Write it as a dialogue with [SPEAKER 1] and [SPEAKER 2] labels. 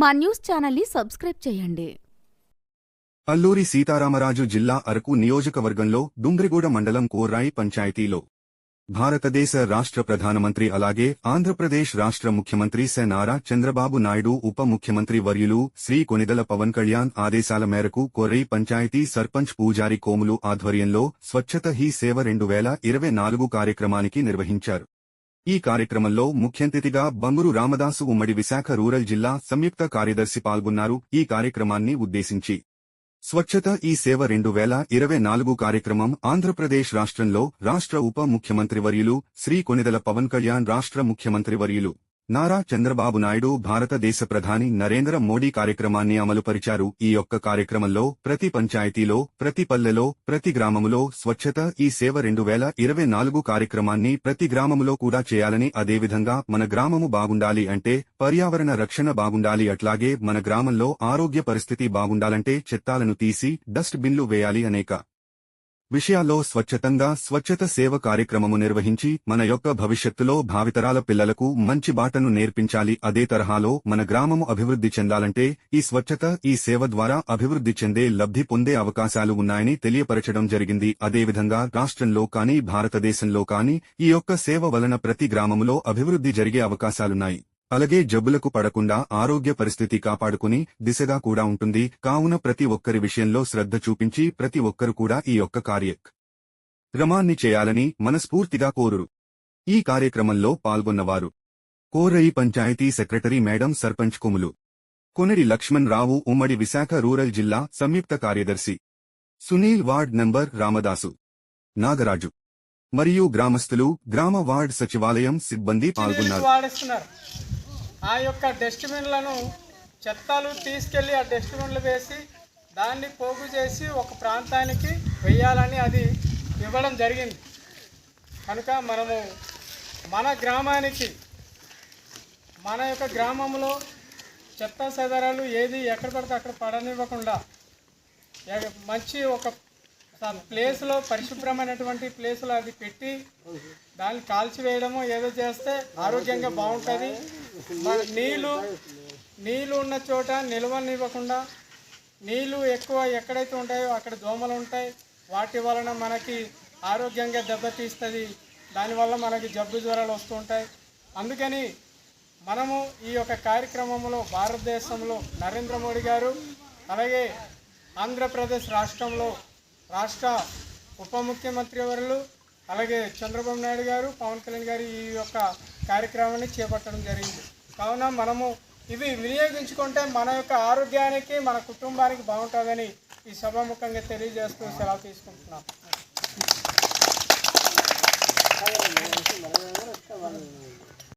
[SPEAKER 1] మా న్యూస్ ఛానల్ని సబ్స్క్రైబ్ చేయండి.
[SPEAKER 2] అల్లూరి సీతారామరాజు జిల్లా అరకు నియోజకవర్గంలో డుంగ్రిగూడ మండలం కోర్రాయి పంచాయతీలో భారతదేశ రాష్ట్ర ప్రధానమంత్రి అలాగే ఆంధ్రప్రదేశ్ రాష్ట్ర ముఖ్యమంత్రి సె నారా చంద్రబాబు నాయుడు ఉప ముఖ్యమంత్రి వర్యులు శ్రీ కొనిదల పవన్ కళ్యాణ్ ఆదేశాల మేరకు కొర్రై పంచాయతీ సర్పంచ్ పూజారి కోములు ఆధ్వర్యంలో స్వచ్ఛత హీ సేవ రెండు వేల ఇరవై నాలుగు కార్యక్రమానికి నిర్వహించారు. ఈ కార్యక్రమంలో ముఖ్యంతిథిగా బంగురు రామదాసు ఉమ్మడి విశాఖ రూరల్ జిల్లా సంయుక్త కార్యదర్శి పాల్గొన్నారు. ఈ కార్యక్రమాన్ని ఉద్దేశించి స్వచ్ఛత ఈ సేవ రెండు వేల ఇరవై నాలుగు కార్యక్రమం ఆంధ్రప్రదేశ్ రాష్ట్రంలో రాష్ట్ర ఉప ముఖ్యమంత్రి వర్యులు శ్రీ కొనిదల పవన్ కళ్యాణ్ రాష్ట్ర ముఖ్యమంత్రి వర్యులు నారా చంద్రబాబు నాయుడు భారతదేశ ప్రధాని నరేంద్ర మోడీ కార్యక్రమాన్ని అమలుపరిచారు. ఈ యొక్క కార్యక్రమంలో ప్రతి పంచాయతీలో ప్రతి పల్లెలో ప్రతి గ్రామములో స్వచ్ఛత ఈ సేవ రెండు వేల ఇరవై నాలుగు కార్యక్రమాన్ని ప్రతి గ్రామములో కూడా చేయాలని అదేవిధంగా మన గ్రామము బాగుండాలి అంటే పర్యావరణ రక్షణ బాగుండాలి అట్లాగే మన గ్రామంలో ఆరోగ్య పరిస్థితి బాగుండాలంటే చెత్తాలను తీసి డస్ట్ బిన్లు వేయాలి అనేక విషయాల్లో స్వచ్ఛతంగా స్వచ్ఛత సేవ కార్యక్రమము నిర్వహించి మన యొక్క భవిష్యత్తులో భావితరాల పిల్లలకు మంచి బాటను నేర్పించాలి. అదే తరహాలో మన గ్రామము అభివృద్ధి చెందాలంటే ఈ స్వచ్ఛత ఈ సేవ ద్వారా అభివృద్ధి చెందే లబ్ధి పొందే అవకాశాలు ఉన్నాయని తెలియపరచడం జరిగింది. అదేవిధంగా రాష్ట్రంలో కానీ భారతదేశంలో కానీ ఈ యొక్క సేవ వలన ప్రతి గ్రామములో అభివృద్ధి జరిగే అవకాశాలున్నాయి. అలాగే జబ్బులకు పడకుండా ఆరోగ్య పరిస్థితి కాపాడుకుని దిశగా కూడా ఉంటుంది. కావున ప్రతి ఒక్కరి విషయంలో శ్రద్ధ చూపించి ప్రతి ఒక్కరు కూడా ఈ యొక్క కార్యక్రమాన్ని చేయాలని మనస్ఫూర్తిగా కోరురు. ఈ కార్యక్రమంలో పాల్గొన్నవారు. కోరయి పంచాయతీ సెక్రటరీ మేడం సర్పంచ్ కుములు. కొనడి లక్ష్మణ్ రావు ఉమ్మడి విశాఖ రూరల్ జిల్లా సంయుక్త కార్యదర్శి. Sunil ward number Ramadasu. Nagaraju. మరియు గ్రామస్తులు గ్రామ వార్డ్ సచివాలయం సిబ్బంది పాల్గొన్నారు.
[SPEAKER 3] ఆ యొక్క డస్ట్బిన్లను చెత్తలు తీసుకెళ్ళి ఆ డస్ట్బిన్లు వేసి దాన్ని పోగు చేసి ఒక ప్రాంతానికి వెయ్యాలని అది ఇవ్వడం జరిగింది. కనుక మనము మన గ్రామానికి మన యొక్క గ్రామంలో చెత్త సదరాలు ఏది ఎక్కడ పడితే అక్కడ పడనివ్వకుండా మంచి ఒక ప్లేస్లో పరిశుభ్రమైనటువంటి ప్లేస్లో అది పెట్టి దాన్ని కాల్చివేయడము ఏదో చేస్తే ఆరోగ్యంగా బాగుంటుంది. నీళ్ళు నీళ్ళు ఉన్న చోట నిల్వనివ్వకుండా నీళ్ళు ఎక్కువ ఎక్కడైతే ఉంటాయో అక్కడ దోమలు ఉంటాయి. వాటి వలన మనకి ఆరోగ్యంగా దెబ్బతీస్తుంది. దానివల్ల మనకి జబ్బు జ్వరాలు వస్తుంటాయి అందుకని మనము ఈ యొక్క కార్యక్రమంలో భారతదేశంలో నరేంద్ర మోడీ గారు అలాగే ఆంధ్రప్రదేశ్ రాష్ట్రంలో రాష్ట్ర ఉప ముఖ్యమంత్రి వర్యులు అలాగే చంద్రబాబు నాయుడు గారు పవన్ కళ్యాణ్ గారు ఈ యొక్క కార్యక్రమాన్ని చేపట్టడం జరిగింది. కావున మనము ఇవి వినియోగించుకుంటే మన యొక్క ఆరోగ్యానికి మన కుటుంబానికి బాగుంటుందని ఈ సభాముఖంగా తెలియజేస్తూ సెలవు తీసుకుంటున్నాం.